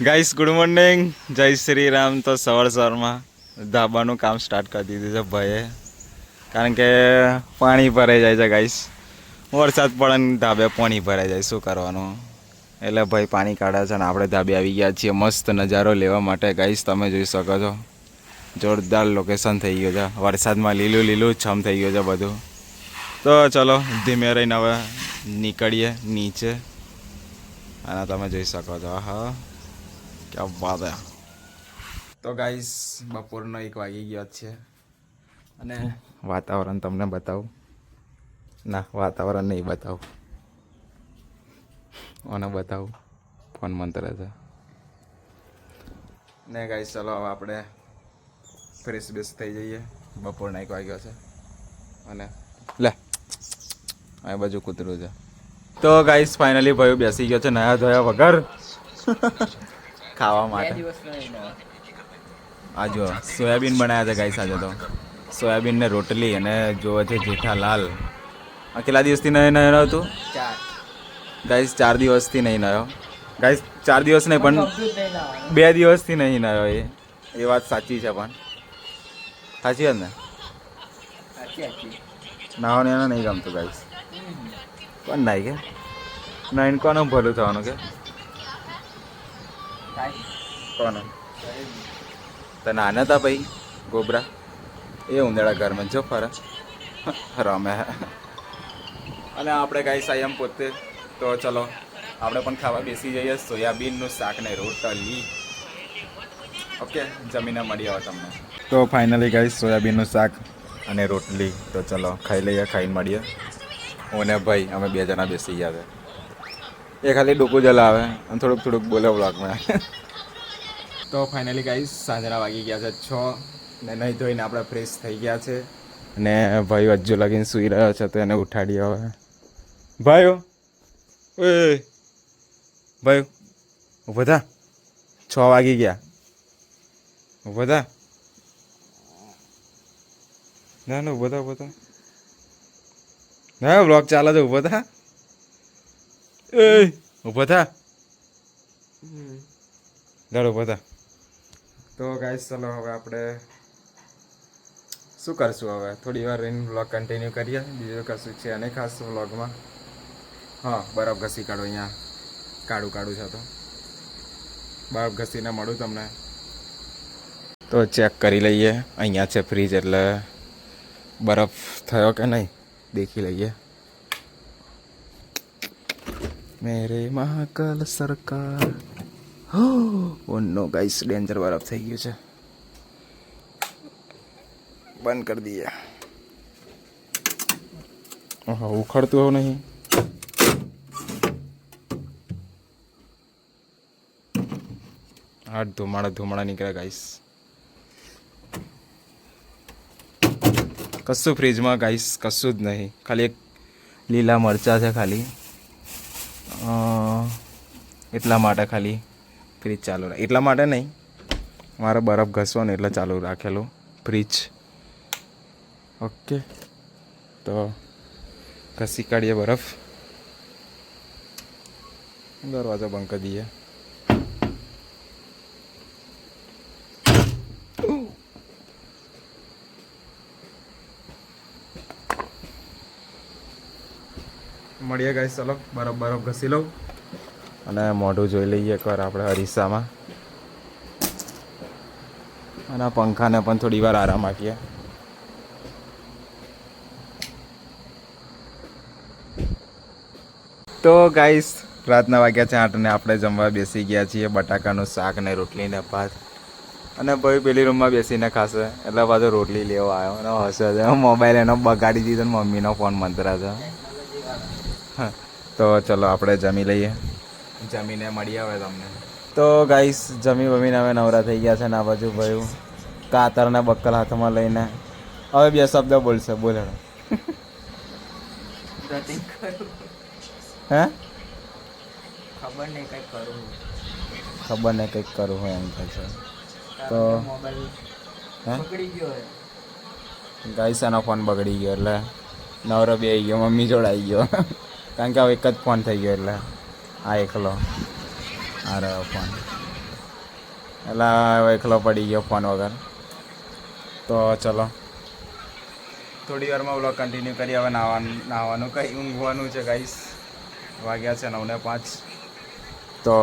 Guys good morning જય શ્રી રામ તો સવાર સવારમાં ધાબાનું કામ સ્ટાર્ટ કરી દીધું છે ભાઈએ. કારણ કે પાણી ભરાઈ જાય છે ગાઈસ વરસાદ પડે ધાબે પાણી ભરાઈ જાય. શું કરવાનું? એટલે ભાઈ પાણી કાઢે છે ને આપણે ધાબે આવી ગયા છીએ. મસ્ત નજારો લેવા માટે ગાઈસ તમે જોઈ શકો છો. જોરદાર લોકેશન થઈ ગયું છે. વરસાદમાં લીલું લીલું છમ થઈ ગયું છે બધું. તો ચલો, ધીમે રહીને હવે નીકળીએ નીચે. અને તમે જોઈ શકો છો. હા ક્યાં વાત હે તો ગાઈસ બપોરનો એક વાગી ગયો છે. અને વાતાવરણ તમને બતાવું? ના વાતાવરણ નહીં બતાવું. અને બતાવું ફોન મંત્ર છે. ને ગાઈસ ચલો હવે આપણે ફ્રેશ બેસ થઈ જઈએ. બપોરના એક વાગ્યો છે. અને લે આ બાજુ કૂતરું છે. તો ગાઈસ ફાઇનલી ભાઈ બેસી ગયો છે નયા ધોયા વગર. ખાવા માટે. આ જો સોયાબીન બનાવ્યા છે ગાઈસ આજે તો. સોયાબીન ને રોટલી અને જોવે છે જેઠાલાલ આ કેટલા દિવસથી નહીં નયો હતું ગાઈસ ચાર દિવસથી નહીં નયો. ગાઈસ ચાર દિવસ નહીં પણ બે દિવસથી નહીં નયો એ. એ વાત સાચી છે પણ. સાચી વાત ને? નાવાનું એને નહીં ગમતું ગાઈસ. પણ નહીં કે? નાઈન કોનું ભલું થવાનું કે? કોનું? તો નાના હતા ભાઈ, ગોબરા. એ ઉંદેડા ઘરમાં જો ફરે. રમે. અને આપણે ગાઈસ આઈ એમ પોતે. તો ચલો, આપણે પણ ખાવા બેસી જઈએ. સોયાબીનનું શાક ને રોટલી. ઓકે, જમીને મળી આવે તમને. તો ફાઇનલી ગાઈસ સોયાબીનનું શાક અને રોટલી. તો ચલો, ખાઈ લઈએ, ખાઈને મળીએ. હું ને ભાઈ, અમે બે જણા બેસી ગયા એ ખાલી ડોકું જલાવે અને થોડુંક થોડુંક બોલે બ્લોગમાં તો ફાઇનલી ગાઈસ સાંજના વાગી ગયા છે છ ને નહીં ધોઈને આપણે ફ્રેશ થઈ ગયા છે. અને ભાઈ હજુ લગીને સૂઈ રહ્યો છે તો એને ઉઠાડી હવે. ભાઈઓ, એ ભાઈ થા. છ વાગી ગયા. થા. ના ના ઊભો થા ના બ્લોગ ચાલે છે થા. એ. ઊભો થા. ધડ ઊભો થા. તો ગાઈસ ચલો હવે આપણે શું કરશું હવે? થોડી વાર રહીને વ્લોગ કન્ટિન્યુ કરીએ. બીજું કશું છે અને ખાસ વ્લોગમાં હા બરફ ઘસી કાઢો અહીંયા. કાઢું કાઢું છે તો. બરફ ઘસીને મળું તમને. તો ચેક કરી લઈએ. અહીંયા છે ફ્રીજ એટલે બરફ થયો કે નહીં? દેખી લઈએ. મેરે મહાકાલ સરકાર. ઓ નો ગાઈસ ડેન્જર બરફ થઈ ગયું છે. બંધ કરી દઈએ. હા ઉખડતું એવું નહીં. આઠ ધુમાડા ધુમાડા નીકળ્યા ગાઈસ કશું ફ્રીજમાં ગાઈસ કશું જ નહીં. ખાલી એક લીલા મરચાં છે ખાલી. એટલા માટે ખાલી ફ્રીજ ચાલુ રાખ. એટલા માટે નહીં. મારે બરફ ઘસવો ને એટલે ચાલુ રાખેલું. ફ્રીજ ઓકે તો ઘસી કાઢીએ બરફ. દરવાજો બંધ કરી દઈએ. મળીએ ગાઈસ ચલો બરફ બરફ ઘસી લઉં. અને મોઢું જોઈ લઈએ એકવાર આપણે અરીસામાં. અને પંખાને પણ થોડી વાર આરામ આપીએ. તો ગાઈસ રાતના વાગ્યા છે આઠ આપણે જમવા બેસી ગયા છીએ, બટાકાનું શાક ને રોટલી ને ભાત. અને ભાઈ પેલી રૂમમાં બેસીને ખાશે, એટલે પાછો રોટલી લેવા આવ્યો. અને હશે મોબાઈલ એનો બગાડી દીધો મમ્મીનો ફોન મંતરા છે. તો ચલો આપણે જમી લઈએ. જમીને મળી આવે તમને. તો ગાઈસ જમી બમીને હવે નવરા થઈ ગયા છે ને આ બાજુ ભાઈ કાતરને બક્કલ હાથમાં લઈને. હવે બે શબ્દ બોલશે બોલે હે? ખબર નહીં કંઈક કરું ખબર નહીં કંઈક કરવું હોય એમ કહે છે. તો પકડી ગયો હે ફોન બગડી ગયો એટલે. નવરો બે આવી ગયો મમ્મી જોડે આવી ગયો. કારણ કે હવે એક જ ફોન થઈ ગયો એટલે આ એકલો. આ રહ્યો ફોન એટલે એકલો પડી ગયો ફોન વગર. તો ચલો. થોડી વારમાં વ્લોગ કન્ટિન્યુ કરી હવે નાવાનું નાવાનું કંઈ ઊંઘવાનું છે ગાઈસ વાગ્યા છે નવને પાંચ. તો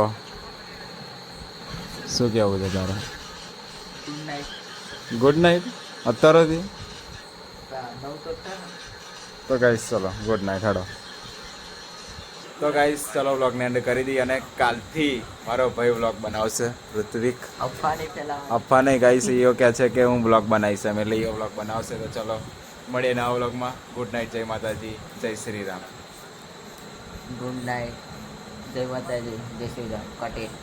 શું કહેવું છે તારે? ગુડ નાઇટ ગુડ નાઇટ અત્યારેથી તો ગાઈસ ચલો. ગુડ નાઇટ હેડો. તો ગાઈસ ચલો વ્લોગને એન્ડ કરી દઈએ અને કાલથી મારો ભાઈ વ્લોગ બનાવશે ઋત્વિક. અફવા નહીં ગાઈસ એઓ કહે છે કે હું વ્લોગ બનાવીશ એમ એટલે એઓ વ્લોગ બનાવશે. તો ચલો મળીએ નવા વ્લોગમાં ગુડ નાઇટ જય માતાજી જય શ્રી રામ ગુડ નાઇટ જય માતાજી જય શ્રી રામ કટેલ